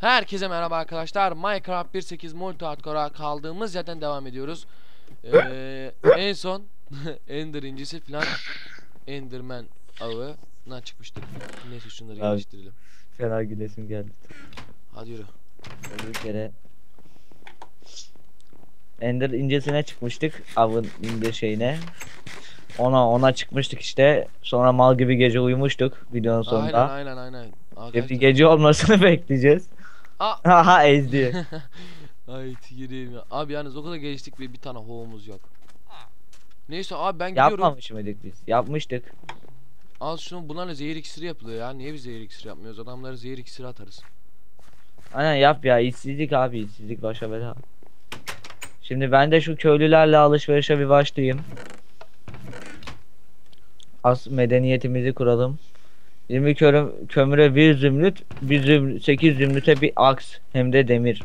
Herkese merhaba arkadaşlar. Minecraft 1.8 Multi Hardcore'a kaldığımız yerden devam ediyoruz. Ee, en son Ender incisi falan Enderman avına çıkmıştık. Neyse şunları Abi. yerleştirelim. Fena gülesim geldi. Hadi yürü. Bir kere Ender incesine çıkmıştık avın ince şeyine. Ona ona çıkmıştık işte. Sonra mal gibi gece uyumuştuk videonun Aynen sonunda. aynen aynen. Şimdi Arkadaşlar. gece olmasını bekleyeceğiz. Aa! Aha ezdi. Ay gireyim ya. Abi yalnız o kadar geçtik ve bir tane hovumuz yok. Neyse abi ben gidiyorum. Yapmamış mıydık biz? Yapmıştık. Al şunu bunlarla zehir iksiri yapılıyor ya. Niye biz zehir iksiri yapmıyoruz? Adamlara zehir iksiri atarız. Aynen yap ya işsizlik abi işsizlik başa bela. Şimdi ben de şu köylülerle alışverişe bir başlayayım. As medeniyetimizi kuralım. 20 körüm, kömüre bir zümrüt, bir zümrüt, 8 zümrüte bir aks hem de demir.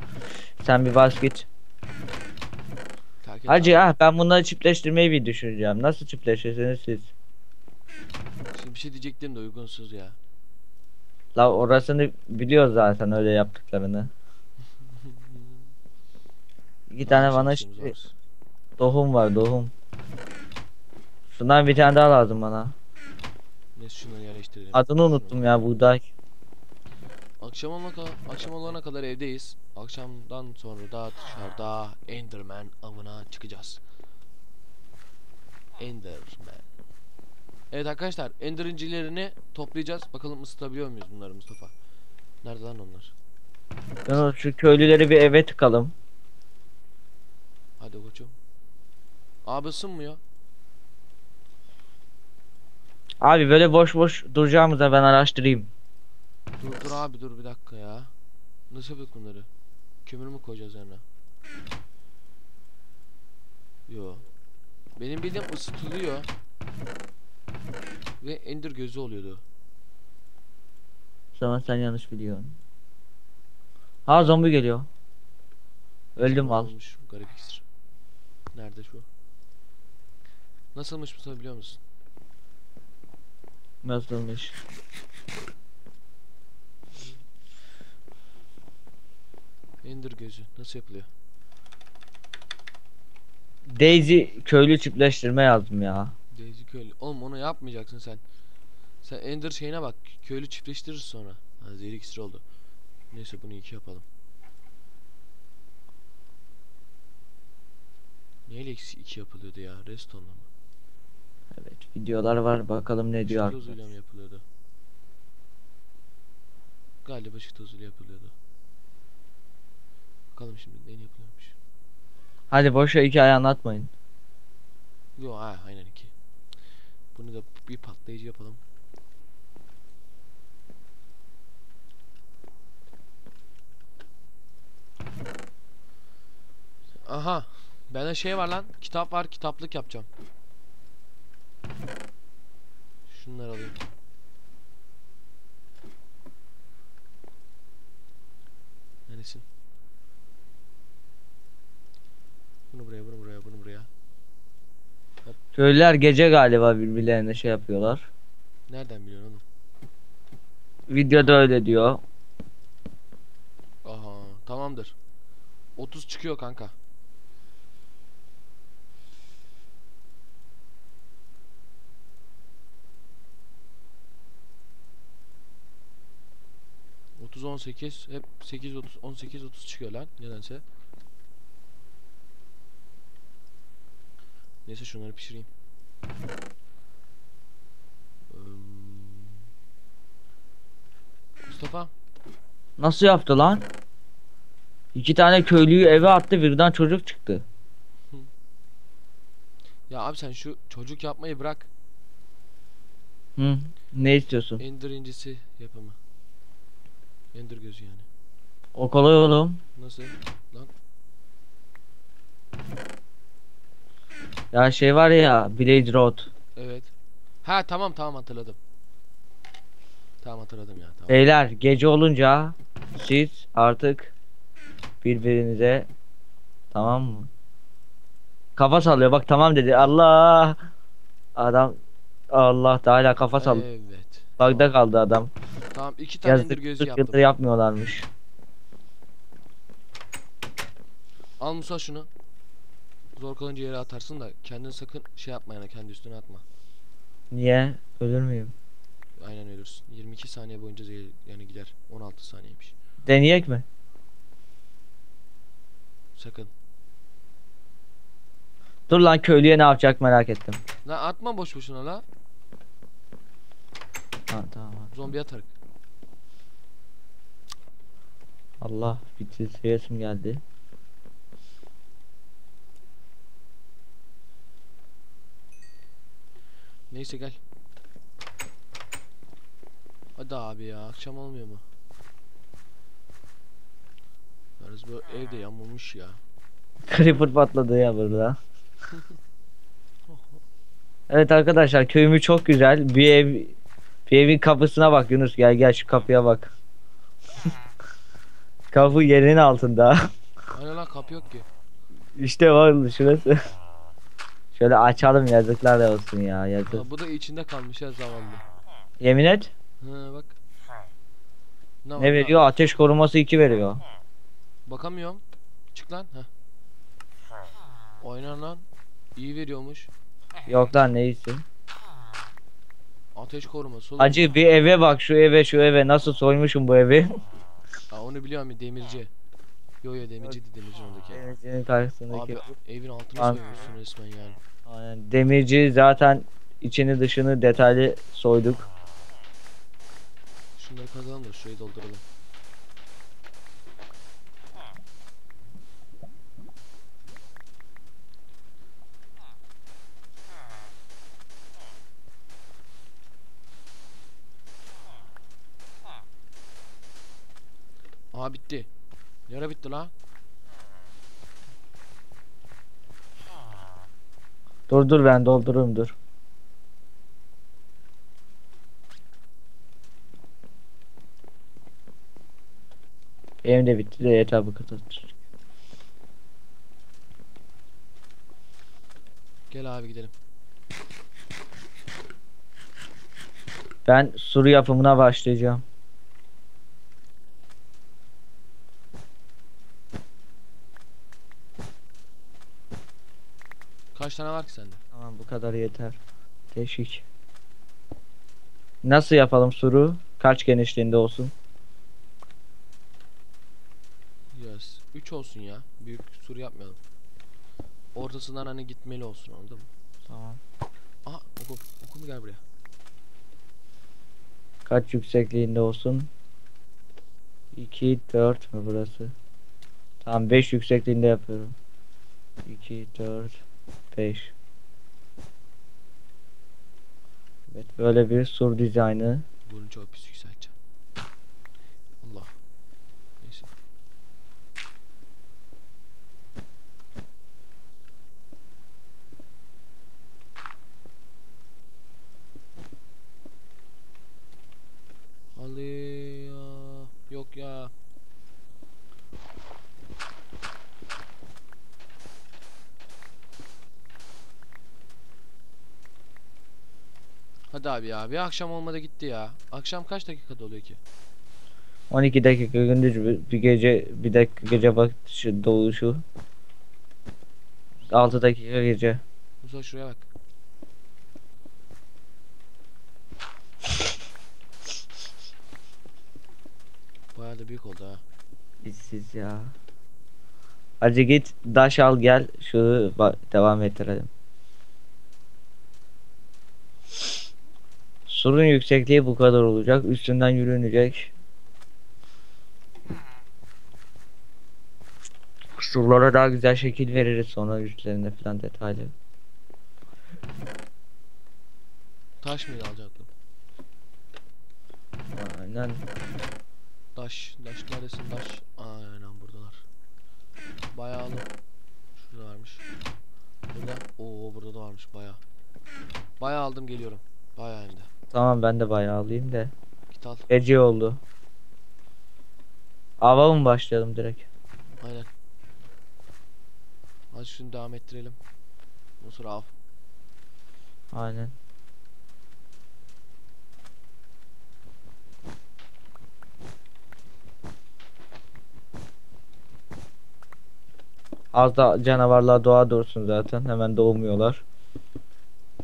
Sen bir bas git. Et Hacı ha ben bunları çiftleştirmeyi bir düşüneceğim. Nasıl çiftleşirsiniz siz? Şimdi bir şey diyecektim de uygunsuz ya. La orasını biliyoruz zaten öyle yaptıklarını. İki tane bana. Dohum var dohum. Şundan bir tane daha lazım bana. Neyse şunları yerleştirelim. Adını unuttum ya buğday. Akşam olana kadar, akşam olana kadar evdeyiz. Akşamdan sonra da dışarıda Enderman avına çıkacağız. Enderman. Evet arkadaşlar Ender incilerini toplayacağız. Bakalım ısıtabiliyor muyuz bunları Mustafa? Nerede lan onlar? Yunus şu köylüleri bir eve tıkalım. Hadi koçum. Abi ısınmıyor. Abi böyle boş boş duracağımıza ben araştırayım. Dur dur abi dur bir dakika ya. Nasıl yapıyorduk bunları? Kömür mü koyacağız yanına? Yo. Benim bildiğim ısıtılıyor. Ve ender gözü oluyordu. Zaman sen yanlış biliyorsun. Ha zombi geliyor. Öldüm al. Garip iksir. Nerede şu? Nasılmış Mustafa biliyor musun? Nasılmış? Ender gözü nasıl yapılıyor? Daisy köylü çiftleştirme yazdım ya. Daisy köylü. Oğlum onu yapmayacaksın sen. Sen Ender şeyine bak. Köylü çiftleştirir sonra. Ha zehir iksir oldu. Neyse bunu iki yapalım. Neyle iki yapılıyordu ya? Restonla mı? Evet videolar var bakalım ne diyor. Işık tozuyla mı yapılıyordu? Galiba ışık tozuyla yapılıyordu. Bakalım şimdi ne yapılıyormuş. Hadi boşa hikaye anlatmayın. Yo ha aynen iki. Bunu da bir patlayıcı yapalım. Aha. Bende şey var lan. Kitap var. Kitaplık yapacağım. Şunları alayım. Neresin? Bunu buraya, bunu buraya, bunu buraya. Köylüler gece galiba birbirlerine şey yapıyorlar. Nereden biliyorsun oğlum? Videoda öyle diyor. Aha, tamamdır. 30 çıkıyor kanka. Otuz on sekiz hep sekiz otuz on sekiz otuz çıkıyor lan nedense. Neyse şunları pişireyim. Im, Mustafa Nasıl yaptı lan? İki tane köylüyü eve attı birden çocuk çıktı. ya abi sen şu çocuk yapmayı bırak. Hı. Ne istiyorsun? Ender incisi yapımı. Ender gözü yani. O kolay oğlum. Nasıl? Lan Ya şey var ya Blade Road. evet. Ha tamam tamam hatırladım. Tamam hatırladım ya tamam. Beyler gece olunca siz artık birbirinize tamam mı? Kafa sallıyor bak tamam dedi. Allah. Adam Allah da hala kafa sallıyor. Evet. Bagda kaldı adam. Tamam iki tane Yazık gözü 40 yaptım. yapmıyorlarmış. Al Musa şunu. Zor kalınca yere atarsın da kendini sakın şey yapma yani kendi üstüne atma. Niye? Ölür müyüm? Aynen ölürsün. 22 saniye boyunca zehir yani gider. 16 saniyeymiş. Deneyek mi? Sakın. Dur lan köylüye ne yapacak merak ettim. Lan atma boş boşuna la. Ha tamam. abi. Zombi atarık. Allah bitirseyesim geldi. Neyse gel. Hadi abi ya akşam olmuyor mu? Yalnız bu evde yamulmuş ya. Creeper patladı ya burada. Evet arkadaşlar köyümü çok güzel. Bir ev bir evin kapısına bak Yunus gel gel şu kapıya bak. Kapı yerin altında. Aynen lan kapı yok ki. işte var şurası. Şöyle açalım yazıklar olsun ya yazık. Ha, bu da içinde kalmış ya zavallı. Yemin et. Ha bak. Ne lan? veriyor? Ateş koruması 2 veriyor. Bakamıyorum. Çık lan. Heh. Oynan lan. İyi veriyormuş. Yok lan neyse. Ateş koruması. oğlum. Acı bir eve bak şu eve şu eve nasıl soymuşum bu evi. Ha, onu biliyorum ya demirci. Yo yo demirci de demirci oradaki. Demircinin karşısındaki. Abi evin altını Abi. soymuşsun resmen yani. Aynen. Demirci zaten içini dışını detaylı soyduk. Şunları kazalım da şurayı dolduralım. Aa bitti. Nere bitti la? Dur dur ben doldururum dur. Benim de bitti de etabı kapatır. Gel abi gidelim. Ben suru yapımına başlayacağım. Kaç tane var ki sende? Tamam bu kadar yeter. Teşvik. Nasıl yapalım suru? Kaç genişliğinde olsun? Yes. 3 olsun ya. Büyük sur yapmayalım. Ortasından hani gitmeli olsun anladın mı? Tamam. Aha oku, oku mu gel buraya. Kaç yüksekliğinde olsun? 2 4 mü burası? Tamam 5 yüksekliğinde yapıyorum. 2 4 5 Evet böyle bir sur dizaynı. Bunu çok pis yükselteceğim. Allah. Neyse. Ali ya. Yok ya. Hadi abi ya. Bir akşam olmadı gitti ya. Akşam kaç dakikada oluyor ki? 12 dakika gündüz bir, gece bir dakika gece batışı doğuşu. 6 dakika gece. Musa şuraya bak. Bayağı da büyük oldu ha. İşsiz ya. Hadi git daş al gel şu ba- devam ettirelim. Surun yüksekliği bu kadar olacak. Üstünden yürünecek. Surlara daha güzel şekil veririz sonra üstlerinde falan detaylı. Taş mıydı alacaktım? Aynen. Taş. Taş neredesin taş? Aynen buradalar. Bayağı aldım. Şurada varmış. Burada. Oo burada da varmış bayağı. Bayağı aldım geliyorum. Bayağı hem de. Tamam ben de bayağı alayım da. Git al. Gece oldu. Ava mı başlayalım direkt? Aynen. Hadi şunu devam ettirelim. O sonra av. Aynen. Az da canavarlar doğa dursun zaten. Hemen doğmuyorlar.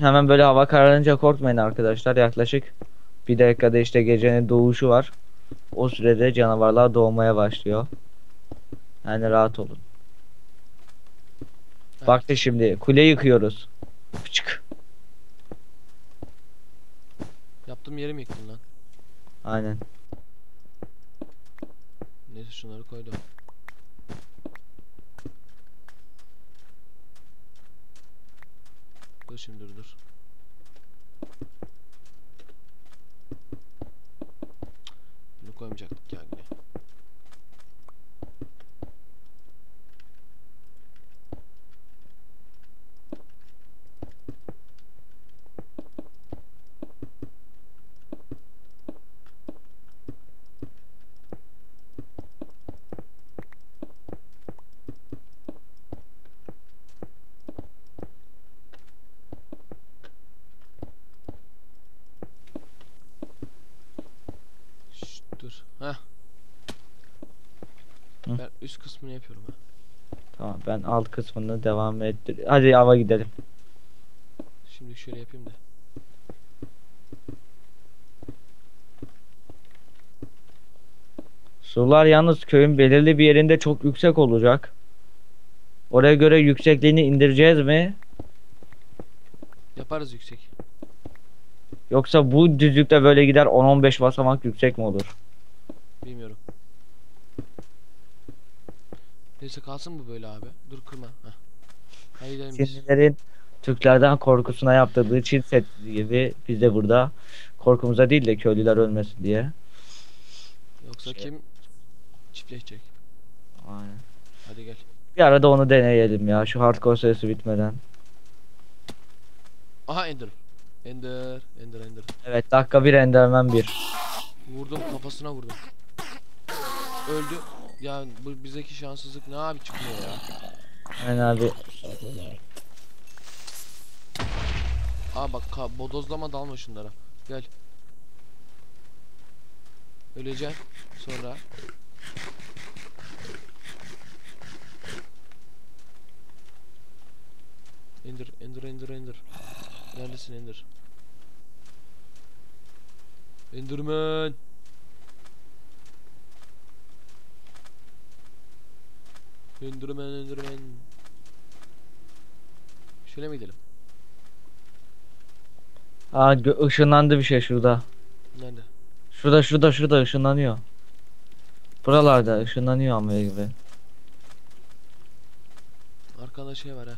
Hemen böyle hava kararınca korkmayın arkadaşlar. Yaklaşık bir dakikada işte gecenin doğuşu var. O sürede canavarlar doğmaya başlıyor. Yani rahat olun. Evet. Bakın şimdi kule yıkıyoruz. Çık. Yaptığım yeri mi yıktın lan? Aynen. Neyse şunları koydum. Şimdi dur. Bunu koymayacaktık ya yine. Şşt, dur. Heh. Hı. Ben üst kısmını yapıyorum ha. Tamam ben alt kısmını devam ettir. Hadi hava gidelim. Şimdi şöyle yapayım da. Sular yalnız köyün belirli bir yerinde çok yüksek olacak. Oraya göre yüksekliğini indireceğiz mi? Yaparız yüksek. Yoksa bu düzlükte böyle gider 10-15 basamak yüksek mi olur? Bilmiyorum. Neyse kalsın bu böyle abi. Dur kırma. Heh. Hadi gidelim biz. Çinlilerin Türklerden korkusuna yaptırdığı Çin Seddi gibi biz de burada korkumuza değil de köylüler ölmesin diye. Yoksa Şey- kim çiftleşecek? Aynen. Hadi gel. Bir arada onu deneyelim ya şu hardcore serisi bitmeden. Aha Ender. Ender, Ender, Ender. Evet dakika bir Enderman 1. Vurdum kafasına vurdum. Öldü. Ya bu bizdeki şanssızlık ne abi çıkmıyor ya. Aynen abi. Aa bak ka- bodozlama dalma şunlara. Gel. Öleceğim. Sonra. Ender, Ender, Ender, Ender. Neredesin Ender? Enderman. Enderman, Enderman. Şöyle mi gidelim? Aa gö- ışınlandı bir şey şurada. Nerede? Şurada şurada şurada ışınlanıyor. Buralarda ışınlanıyor ama gibi. Arkanda şey var ha.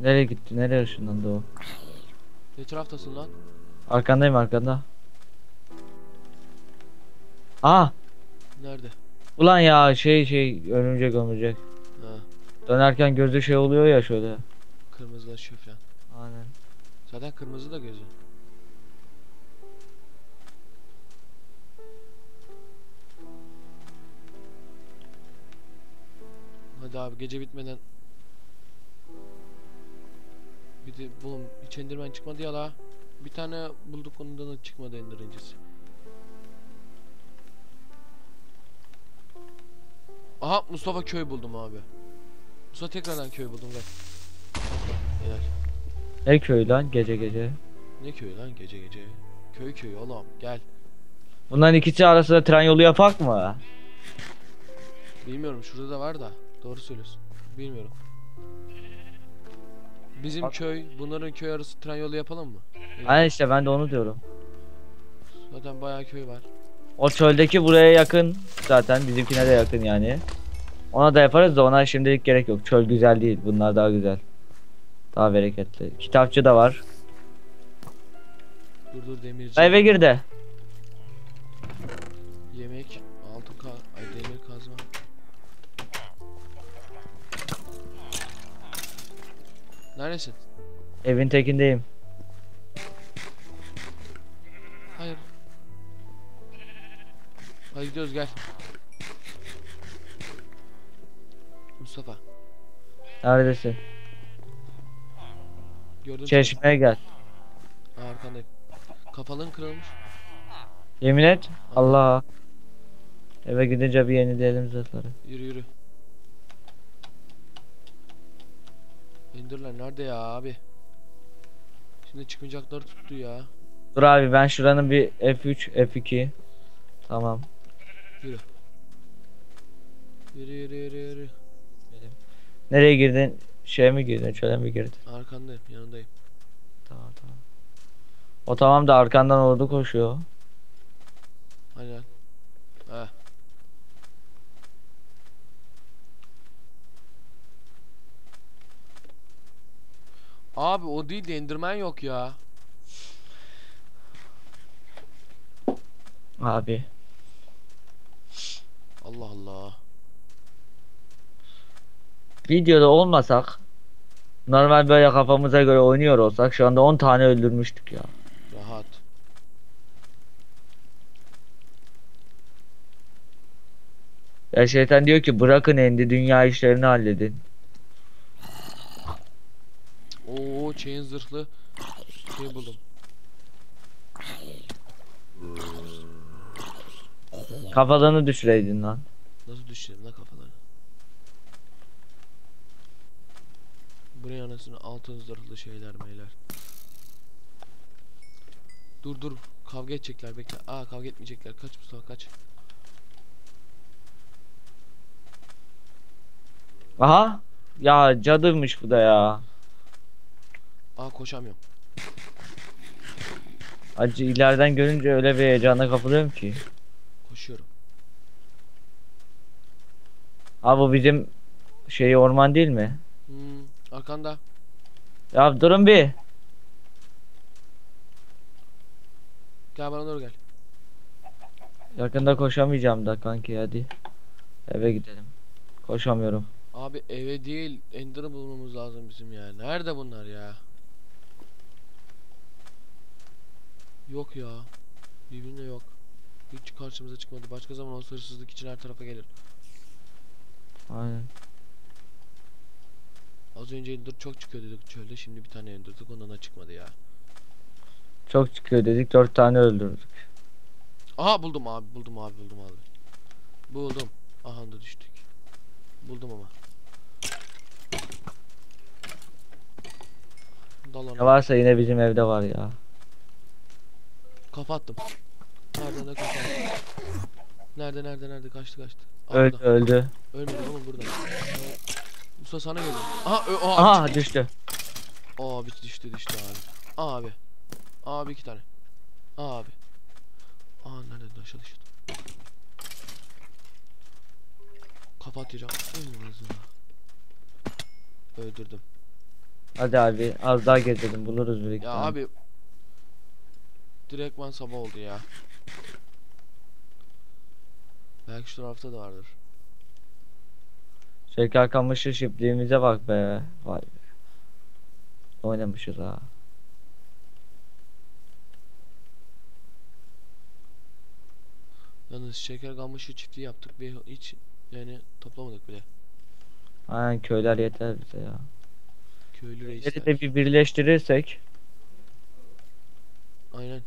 Nereye gitti? Nereye ışınlandı o? Ne taraftasın lan? Arkandayım arkanda. Aa! Nerede? Ulan ya şey şey örümcek örümcek. Ha, Dönerken gözü şey oluyor ya şöyle. kırmızılaşıyor falan. Aynen. Zaten kırmızı da gözü. Hadi abi gece bitmeden bir de oğlum hiç endirmen çıkmadı ya la. Bir tane bulduk ondan da çıkmadı endirincisi. Aha Mustafa köy buldum abi. Mustafa tekrardan köy buldum gel. Helal. Ne köy lan gece gece. Ne köyü lan gece gece? Köy köyü oğlum gel. Bunların ikisi arasında tren yolu yapak mı? Bilmiyorum şurada da var da. Doğru söylüyorsun. Bilmiyorum. Bizim Bak- köy, bunların köy arası tren yolu yapalım mı? Aynen işte ben de onu diyorum. Zaten bayağı köy var. O çöldeki buraya yakın zaten bizimkine de yakın yani. Ona da yaparız da ona şimdilik gerek yok. Çöl güzel değil. Bunlar daha güzel. Daha bereketli. Kitapçı da var. Dur dur demirci. Eve gir de. Yemek, altın ka ay demir kazma. Neredesin? Evin tekindeyim. Gidiyoruz gel. Mustafa, Neredesin? gördün? Çeşmeye gel. Aa, arkandayım. Kafalın kırılmış. Yemin et. Allah. Eve gidince bir yenileyelim zırhları. Yürü yürü. Enderler nerede ya abi? Şimdi çıkmayacaklar tuttu ya. Dur abi ben şuranın bir F3 F2 Tamam. Yürü yürü yürü yürü. Nereye girdin? Şeye mi girdin? Çöle mi girdin? Arkandayım yanındayım. Tamam tamam. O tamam da arkandan ordu koşuyor. Hadi lan. Heh. Abi o değil de Enderman yok ya. Abi. Allah Allah. Videoda olmasak normal böyle kafamıza göre oynuyor olsak şu anda 10 tane öldürmüştük ya. Rahat. Ya şeytan diyor ki bırakın endi dünya işlerini halledin. Oo chain zırhlı şey buldum. Kafalarını düşüreydin lan. Nasıl düşerim la kafaları? Buraya anasını altın zırhlı şeyler meyler. Dur dur kavga edecekler bekle. Aa kavga etmeyecekler. Kaç Mustafa kaç. Aha. Ya cadıymış bu da ya. Aa koşamıyorum. Acı ileriden görünce öyle bir heyecana kapılıyorum ki. Koşuyorum. Abi bu bizim şey orman değil mi? Hmm, arkanda. Ya durun bir. Gel bana doğru gel. Yakında koşamayacağım da kanki hadi. Eve gidelim. Koşamıyorum. Abi eve değil Ender'ı bulmamız lazım bizim ya. Nerede bunlar ya? Yok ya. Birbirine yok. Hiç karşımıza çıkmadı. Başka zaman olsa hırsızlık için her tarafa gelir. Aynen. Az önce Ender çok çıkıyor dedik çölde. Şimdi bir tane Ender'dık ondan da çıkmadı ya. Çok çıkıyor dedik 4 tane öldürdük. Aha buldum abi buldum abi buldum abi. Buldum. Aha da düştük. Buldum ama. Dal Ne varsa yine bizim evde var ya. Kafa attım. Nerede ne kafa attım. Nerede nerede nerede kaçtı kaçtı. Öldü burada. öldü. Ölmedi oğlum burada. Usta sana geliyor. Aha ö, Aha çıktı. düştü. Abi düştü düştü abi. Abi. Abi iki tane. Abi. Aa nerede aşağı düştü. Kafa atacağım. Ay, ağzına. Öldürdüm. Hadi abi az daha gezelim buluruz bir iki Ya abi. Direktman sabah oldu ya. Belki şu tarafta da vardır. Şeker kamışı şipliğimize bak be. Vay be. Oynamışız ha. Yalnız şeker gamışı çiftliği yaptık ve hiç yani toplamadık bile. Aynen köyler yeter bize ya. Köylü reisler. de bir birleştirirsek. Aynen.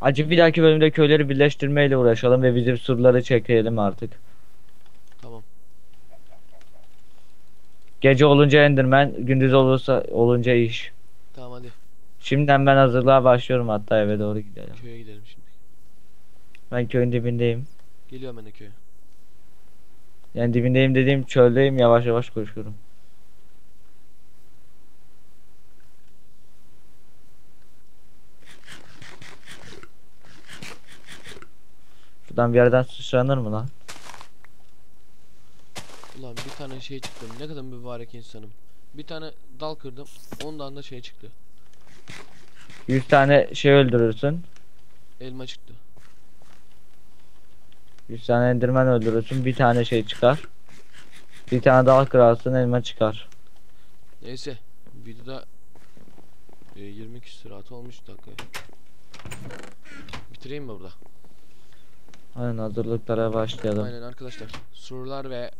Acı bir dahaki bölümde köyleri birleştirmeyle uğraşalım ve bizim surları çekelim artık. Tamam. Gece olunca Enderman, gündüz olursa olunca iş. Tamam hadi. Şimdiden ben hazırlığa başlıyorum hatta eve doğru gidelim. Köye gidelim şimdi. Ben köyün dibindeyim. Geliyorum ben de köye. Yani dibindeyim dediğim çöldeyim yavaş yavaş koşuyorum. Şuradan bir yerden sıçranır mı lan? Ulan bir tane şey çıktı. Ne kadar mübarek insanım. Bir tane dal kırdım. Ondan da şey çıktı. 100 tane şey öldürürsün. Elma çıktı. 100 tane enderman öldürürsün. Bir tane şey çıkar. Bir tane dal kırarsın elma çıkar. Neyse. Videoda e, 20 küsur olmuş dakika. Bitireyim mi burada? Aynen hazırlıklara başlayalım. Aynen arkadaşlar. Surlar ve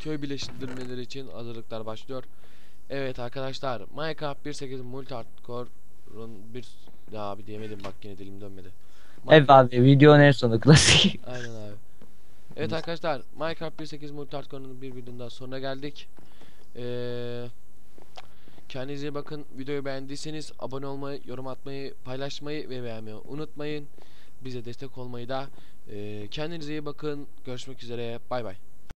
köy birleştirmeleri için hazırlıklar başlıyor. Evet arkadaşlar Minecraft 1.8 Multi Hardcore'un bir ya abi diyemedim bak yine dilim dönmedi. Evet abi videonun en sonu klasik. Aynen abi. Evet arkadaşlar Minecraft 1.8 Multi Hardcore'un bir videonun daha sonuna geldik. Ee, kendinize bakın. Videoyu beğendiyseniz abone olmayı, yorum atmayı, paylaşmayı ve beğenmeyi unutmayın. Bize destek olmayı da. Kendinize iyi bakın. Görüşmek üzere. Bay bay.